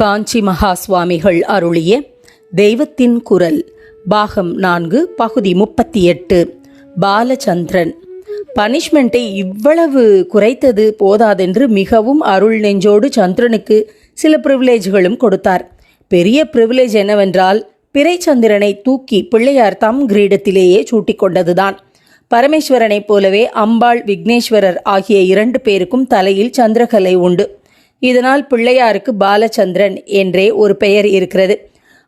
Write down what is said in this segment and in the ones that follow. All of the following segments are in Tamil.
காஞ்சி மகா சுவாமிகள் அருளிய தெய்வத்தின் குரல் பாகம் நான்கு பகுதி முப்பத்தி எட்டு பாலச்சந்திரன் பனிஷ்மெண்ட்டை இவ்வளவு குறைத்தது போதாதென்று மிகவும் அருள் நெஞ்சோடு சந்திரனுக்கு சில பிரிவிலேஜ்களும் கொடுத்தார். பெரிய பிரிவிலேஜ் என்னவென்றால் பிறைச்சந்திரனை தூக்கி பிள்ளையார் தம் கிரீடத்திலேயே சூட்டிக் கொண்டதுதான் பரமேஸ்வரனைப் போலவே அம்பாள் விக்னேஸ்வரர் ஆகிய இரண்டு பேருக்கும் தலையில் சந்திரகலை உண்டு. இதனால் பிள்ளையாருக்கு பாலச்சந்திரன் என்றே ஒரு பெயர் இருக்கிறது.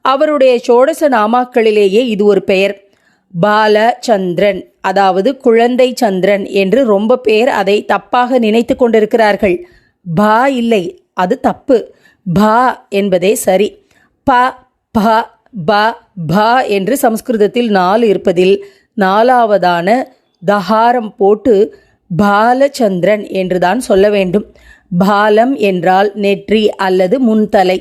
அவருடைய சோடச நாமாக்களிலேயே இது ஒரு பெயர். பாலச்சந்திரன் அதாவது குழந்தை சந்திரன் என்று ரொம்ப பேர் அதை தப்பாக நினைத்து கொண்டிருக்கிறார்கள். பா இல்லை அது தப்பு. பா என்பதே சரி. ப ப ப ப என்று சம்ஸ்கிருதத்தில் நாலு இருப்பதில் நாலாவதான தஹாரம் போட்டு பாலச்சந்திரன் என்றுதான் சொல்ல வேண்டும். பாலம் என்றால் நெற்றி அல்லது முன்தலை.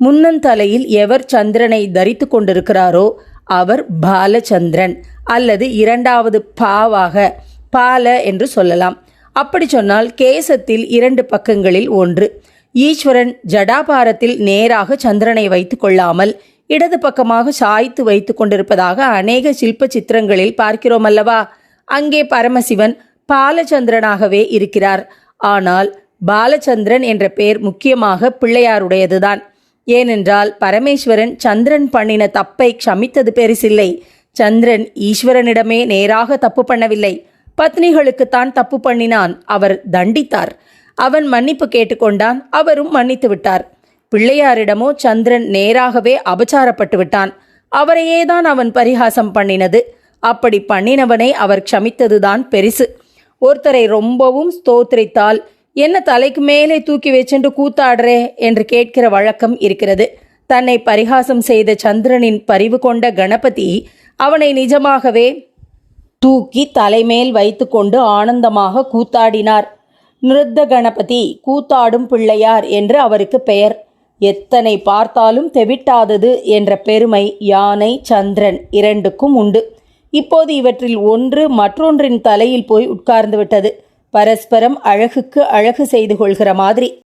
முன்னந்தலையில் எவர் சந்திரனை தரித்து கொண்டிருக்கிறாரோ அவர் பாலச்சந்திரன் அல்லது இரண்டாவது பாவாக பால என்று சொல்லலாம். அப்படி சொன்னால் கேசத்தில் இரண்டு பக்கங்களில் ஒன்று. ஈஸ்வரன் ஜடாபாரத்தில் நேராக சந்திரனை வைத்து கொள்ளாமல் இடது பக்கமாக சாய்த்து வைத்து கொண்டிருப்பதாக அநேக சில்ப சித்திரங்களில் பார்க்கிறோம் அல்லவா? அங்கே பரமசிவன் பாலச்சந்திரனாகவே இருக்கிறார். ஆனால் பாலச்சந்திரன் என்ற பெயர் முக்கியமாக பிள்ளையாருடையதுதான். ஏனென்றால் பரமேஸ்வரன் சந்திரன் பண்ணின தப்பை க்ஷமித்தது பெரிசில்லை. சந்திரன் ஈஸ்வரனிடமே நேராக தப்பு பண்ணவில்லை. பத்னிகளுக்குத்தான் தப்பு பண்ணினான். அவர் தண்டித்தார். அவன் மன்னிப்பு கேட்டுக்கொண்டான். அவரும் மன்னித்து விட்டார். பிள்ளையாரிடமோ சந்திரன் நேராகவே அபச்சாரப்பட்டு விட்டான். அவரையேதான் அவன் பரிகாசம் பண்ணினது. அப்படி பண்ணினவனை அவர் க்ஷமித்ததுதான் பெரிசு. ஒருத்தரை ரொம்பவும் ஸ்தோத்திரித்தால் என்ன தலைக்கு மேலே தூக்கி வச்சுண்டு கூத்தாடுறே என்று கேட்கிற வழக்கம் இருக்கிறது. தன்னை பரிகாசம் செய்த சந்திரனின் பரிவு கொண்ட கணபதி அவனை நிஜமாகவே தூக்கி தலைமேல் வைத்துக்கொண்டு ஆனந்தமாக கூத்தாடினார். நிருத்த கணபதி கூத்தாடும் பிள்ளையார் என்று அவருக்கு பெயர். எத்தனை பார்த்தாலும் தெவிட்டாதது என்ற பெருமை யானை சந்திரன் இரண்டுக்கும் உண்டு. இப்போது இவற்றில் ஒன்று மற்றொன்றின் தலையில் போய் உட்கார்ந்து விட்டது. பரஸ்பரம் அழகுக்கு அழகு செய்து கொள்கிற மாதிரி.